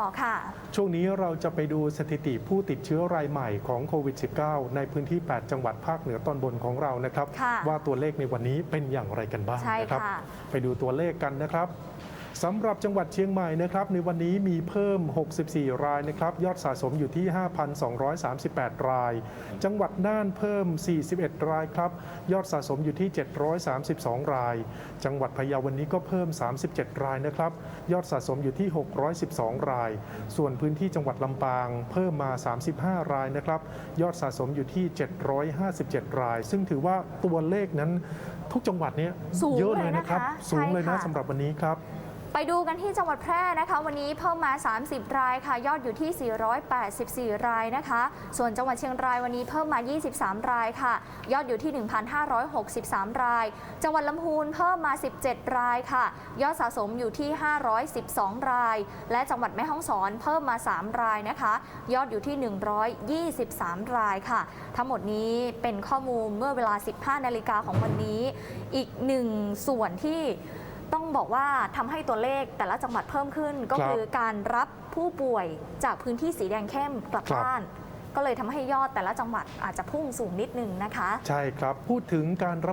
ต่อค่ะช่วงนี้เราจะไปดูสถิติผู้ติดเชื้อรายใหม่ของโควิด -19 ในพื้นที่ 8 จังหวัดภาคเหนือตอนบนของเรานะครับค่ะว่าตัวเลขในวันนี้เป็นอย่างไรกันบ้างใช่นะครับค่ะไปดูตัวเลขกันนะครับ สำหรับจังหวัดเชียงใหม่นะครับในวันนี้มีเพิ่ม 64 รายนะครับยอดสะสมอยู่ที่ 5,238 ราย จังหวัดน่านเพิ่ม 41 รายครับยอดสะสมอยู่ที่ 732 ราย จังหวัดพะเยาวันนี้ก็เพิ่ม 37 รายนะครับยอดสะสมอยู่ที่ 612 ราย ส่วนพื้นที่จังหวัดลำปาง เพิ่มมา 35 รายนะครับยอดสะสมอยู่ที่ 757 ราย ซึ่งถือว่าตัวเลขนั้นทุกจังหวัดเนี้ยสูงเยอะเลเลยยนะนะครับคะสูงเลยนะใช่ค่ะสำหรับวันนี้ครับ ไปดูกันที่จังหวัดแพร่นะคะ วันนี้เพิ่มมา 30 รายค่ะ ยอดอยู่ที่ 484 รายนะคะ ส่วนจังหวัดเชียงรายวันนี้เพิ่มมา 23 รายค่ะ ยอดอยู่ที่ 1,563 ราย จังหวัดลำพูนเพิ่มมา 17 รายค่ะ ยอดสะสมอยู่ที่ 512 ราย และจังหวัดแม่ฮ่องสอนเพิ่มมา 3 รายนะคะ ยอดอยู่ที่ 123 รายค่ะ ทั้งหมดนี้เป็นข้อมูลเมื่อเวลา 15 นาฬิกาของวันนี้ อีกหนึ่งส่วนที่ ต้องบอกว่าทำให้ตัวเลขแต่ละจังหวัดเพิ่มขึ้น ก็ครับคือการรับผู้ป่วยจากพื้นที่สีแดงเข้มกลับครับบ้าน ก็เลยทำให้ยอดแต่ละจังหวัดอาจจะพุ่งสูงนิดนึงนะคะ ใช่ครับพูดถึงการรับ